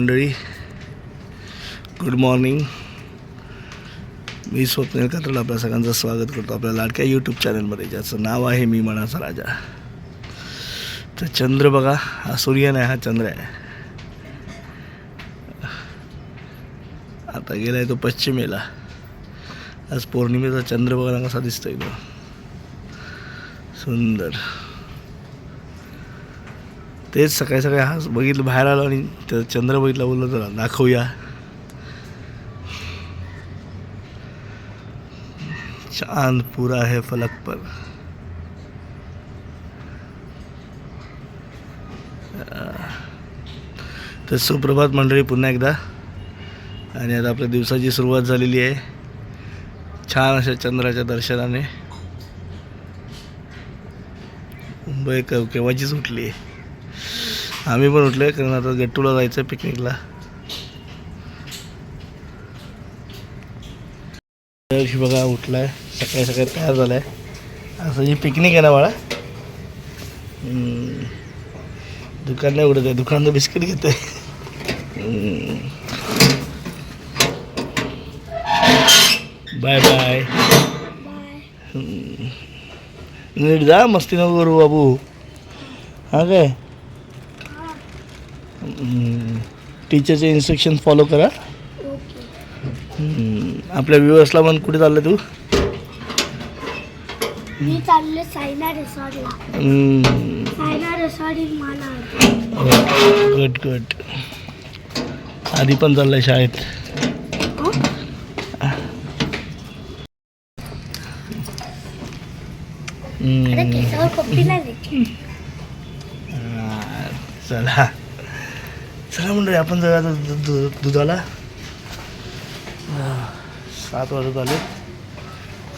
मंडळी good morning मी स्वप्नील कात्रड आपल्या सगळ्यांचं स्वागत करतो आपल्या लाडक्या यूट्यूब चॅनलमध्ये ज्याचं नाव आहे मी मनाचा राजा. तर चंद्र बघा हा सूर्य नाही हा चंद्र आहे. आता गेलाय तो पश्चिमेला. आज पौर्णिमेचा चंद्र बघा कसा दिसतोय तो? सुंदर. तेच सकाळी सकाळी हा बघितलं बाहेर आलो आणि त्या चंद्र बघितला बोललो जरा दाखवूया. चांद पुरा है फलक पर तर सुप्रभात मंडळी पुन्हा एकदा. आणि आता आपल्या दिवसाची सुरुवात झालेली आहे. छान अशा चंद्राच्या दर्शनाने. मुंबई क केव्हाचीच उठली आहे? आम्ही पण उठलो आहे कारण आता गट्टूला जायचं आहे पिकनिकला दिवशी बघा उठलाय. सकाळी सकाळी तयार झालाय. असं जी पिकनिक आहे ना बाळा. दुकान नाही उडत आहे. दुकान तर बिस्किट घेत आहे बाय बाय. नीट जा मस्ती नको करू बाबू. हा काय? टीचरचे इन्स्ट्रक्शन फॉलो करा. आपल्या व्ह्युअर्सला पण कुठे चाललं तू? मी चालले सायना रिसॉर्टला. हम्म. सायना रिसॉर्ट इन माला गुड गुड आधी पण चाललंय शाळेत. हा, चला. चला मंडळी आपण जाऊया आता दुधाला. सात वाजत आले.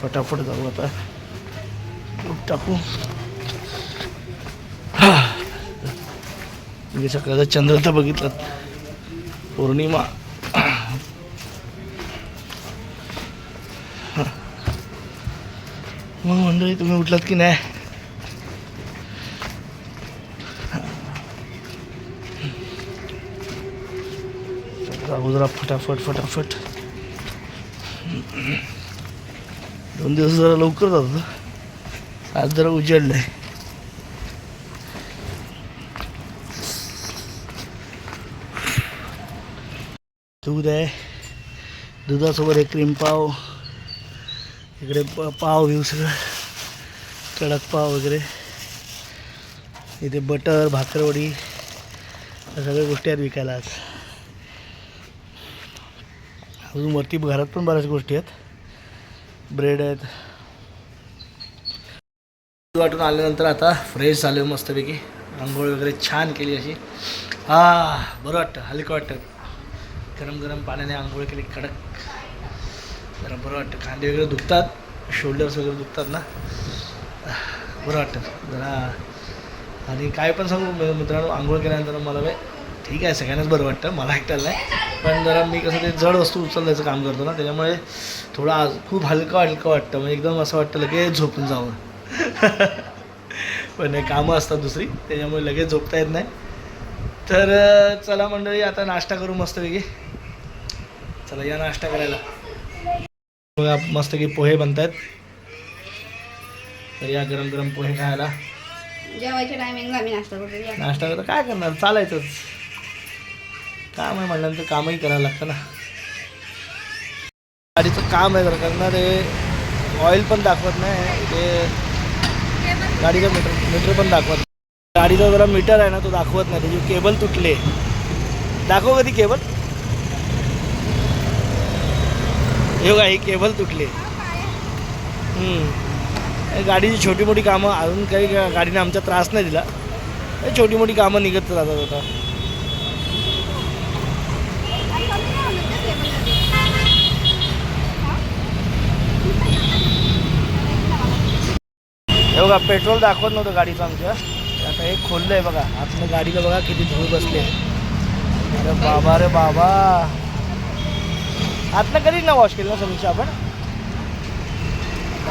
फटाफट जाऊ आता. दूध टाकू. म्हणजे सकाळचा चंद्र तर बघितला पौर्णिमा. मग मंडळी तुम्ही उठलात की नाही? जाऊ जरा फटाफट फटाफट. दोन दिवस जरा लवकर जातो आज जरा उजेडलंय. दूध आहे दुधासोबत एक क्रीम पाव. इकडे प पाव घेऊ सगळं. कडक पाव वगैरे. इथे बटर भाकरवडी. या सगळ्या गोष्टी आहेत विकायला आज. अजून वरती घरात पण बऱ्याच गोष्टी आहेत. ब्रेड आहेत. वाटून आल्यानंतर आता फ्रेश झाले मस्तपैकी. आंघोळ वगैरे छान केली अशी. हा बरं वाटतं हलकं वाटतं. गरम गरम पाण्याने आंघोळ केली कडक. जरा बरं वाटतं खांदे वगैरे दुखतात शोल्डर्स वगैरे दुखतात ना. बरं वाटतं जरा. आणि काय पण सांगू मित्रांनो आंघोळ केल्यानंतर मला ठीक आहे सगळ्यांनाच बरं वाटतं मला ऐकताल नाही. पण जरा मी कसं ते जड वस्तू उचलण्याचं काम करतो ना त्याच्यामुळे थोडं आज खूप हलकं हलकं वाटतं. म्हणजे एकदम असं वाटतं लगेच झोपून जावं. पण हे कामं असतात दुसरी त्याच्यामुळे लगेच झोपता येत नाही. तर चला मंडळी आता नाश्ता करू मस्तपैकी. चला या नाश्ता करायला. मस्तपैकी पोहे बनतायत. तर या गरम गरम पोहे खायला. जेवायच्या टायमिंगला नाश्ता करतो. नाश्ता करता. काय करणार? चालायचंच. काम आहे म्हटल्यानंतर कामही करायला लागतं ना. गाडीचं काम आहे जरा करणार ते ऑइल पण दाखवत नाही ते गाडीचं मीटर मीटर पण दाखवत नाही. गाडीचा जरा मीटर आहे ना तो दाखवत नाही त्याची केबल तुटले दाखव कधी केबल हे बघा ही केबल तुटले गाडीची छोटी मोठी कामं अजून काही गाडीने आमचा त्रास नाही दिला. हे छोटी मोठी कामं निघत राहतात आता. बघा पेट्रोल दाखवत नव्हतं गाडीचं आमच्या. आता हे खोललं आहे बघा. आतनं गाडीला बघा किती धूळ बसली आहे. अरे बाबा रे बाबा. आतनं कधी ना वॉश केलं ना समीक्षा आपण?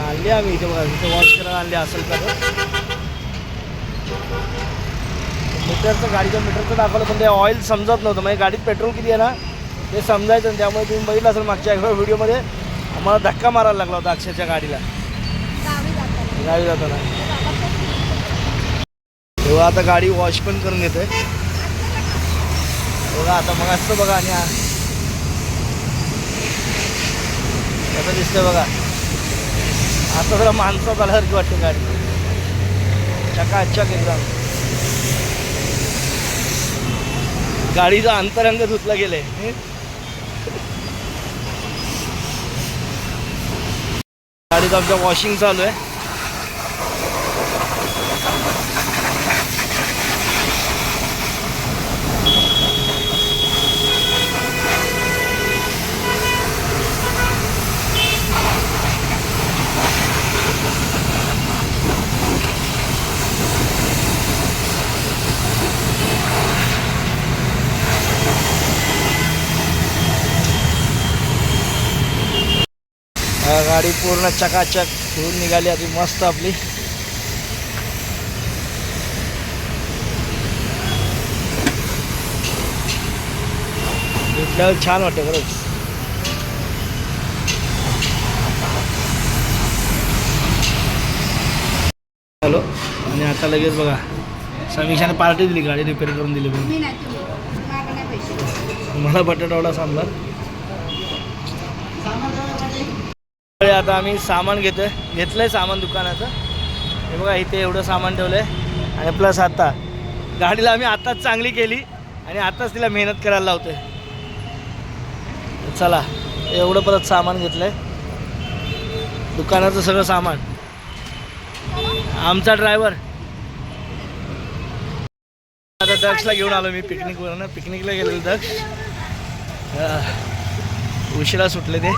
आणली आम्ही इथे बघा इथे वॉश करायला आणली असेल तर. मीटरचं गाडीचं मीटरचं दाखवलं पण ते ऑइल समजत नव्हतं. म्हणजे गाडीत पेट्रोल किती आहे ना ते समजायचं त्यामुळे तुम्ही बघितलं असेल मागच्या एका व्हिडिओमध्ये आम्हाला धक्का मारायला लागला होता अक्षरच्या गाडीला. गाडी जाताना. तेव्हा आता गाडी वॉश पण करून घेतोय. बघा आता मग असतं बघा आणि हा. कसं दिसतंय बघा. आता जरा माणसात आल्यासारखी वाटते गाडी. चकाचक एकदम. गाडीचा अंतरंग धुतला गेले गाडीचं आमच्या वॉशिंग चालू आहे. गाडी पूर्ण चकाचक धुवून निघाली. आधी मस्त आपली. धुतल्यावर छान वाटतं खरंच. हॅलो. आणि आता लगेच बघा. समीक्षाने पार्टी दिली गाडी रिपेअर करून दिली मला बटाटावडा त्यामुळे आता आम्ही सामान घेतोय. घेतलंय सामान दुकानाचं. हे बघा इथे एवढं सामान ठेवलंय. आणि प्लस आता गाडीला आम्ही आताच चांगली केली आणि आताच तिला मेहनत करायला लावतोय. चला एवढं परत सामान घेतलंय. दुकानाचं सगळं सामान. आमचा ड्रायव्हर आता दक्षला घेऊन आलो मी पिकनिकवर ना पिकनिकला गेलेलो दक्ष उशिरा सुटले ते.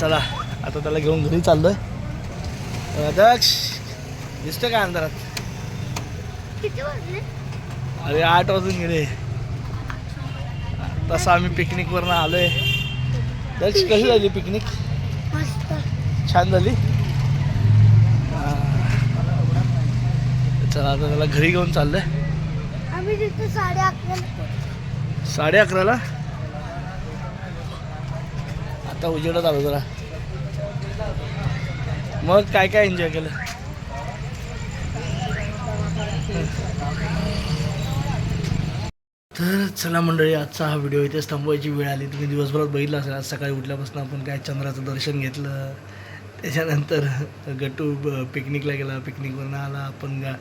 चला आता त्याला घेऊन घरी चाललोय. अह, दक्ष दिसतं का अंधारात? अरे आठ वाजून गेले. तसं आम्ही पिकनिकवरनं आलोय. दक्ष कशी झाली पिकनिक मस्त. छान झाली? हा. चला आता त्याला घरी घेऊन चाललोय. आम्ही तिथे साडे अकराला. साडे अकराला? आता उजेडत आलो जरा. मग काय काय एन्जॉय केलं? तर चला मंडळी आजचा हा व्हिडिओ इथेच थांबवायची वेळ आली. तुम्ही दिवसभरात बघितलं असेल आज सकाळी उठल्यापासून आपण काय चंद्राचं दर्शन घेतलं. त्याच्यानंतर गट्टू ब- पिकनिकला गेला. पिकनिकवरून आला आपण गा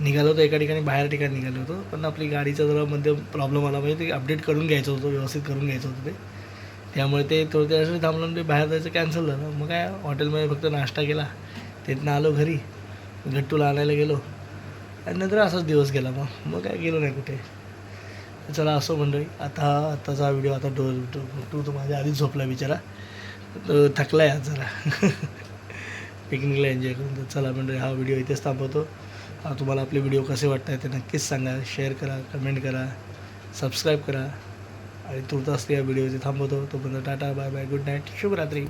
निघालो होतो एका ठिकाणी बाहेर ठिकाणी निघालो होतो. पण आपली गाडीचा जरा मध्ये प्रॉब्लेम आला. म्हणजे ते अपडेट करून घ्यायचं होतं व्यवस्थित करून घ्यायचं होतं ते. त्यामुळे ते थोडं त्यासाठी थांबलं आणि ते बाहेर जायचं कॅन्सल झालं. मग काय हॉटेलमध्ये फक्त नाश्ता केला. तिथनं आलो घरी. गट्टूला आणायला गेलो. आणि नंतर असाच दिवस गेला मग. मग काय गेलो नाही कुठे. चला असं मंडळी आता आत्ताचा व्हिडिओ आता डो टू तो माझ्या आधीच झोपला बिचारा. तो थकला आहे आज जरा. पिकनिकला एन्जॉय करून. तर चला मंडळी हा व्हिडिओ इथेच थांबवतो. हा तुम्हाला आपले व्हिडिओ कसे वाटत आहेत ते नक्कीच सांगा. शेअर करा कमेंट करा सबस्क्राईब करा. आणि तुर्तास या व्हिडिओ इथे थांबवतो. तोपर्यंत tata bye bye good night शुभरात्री.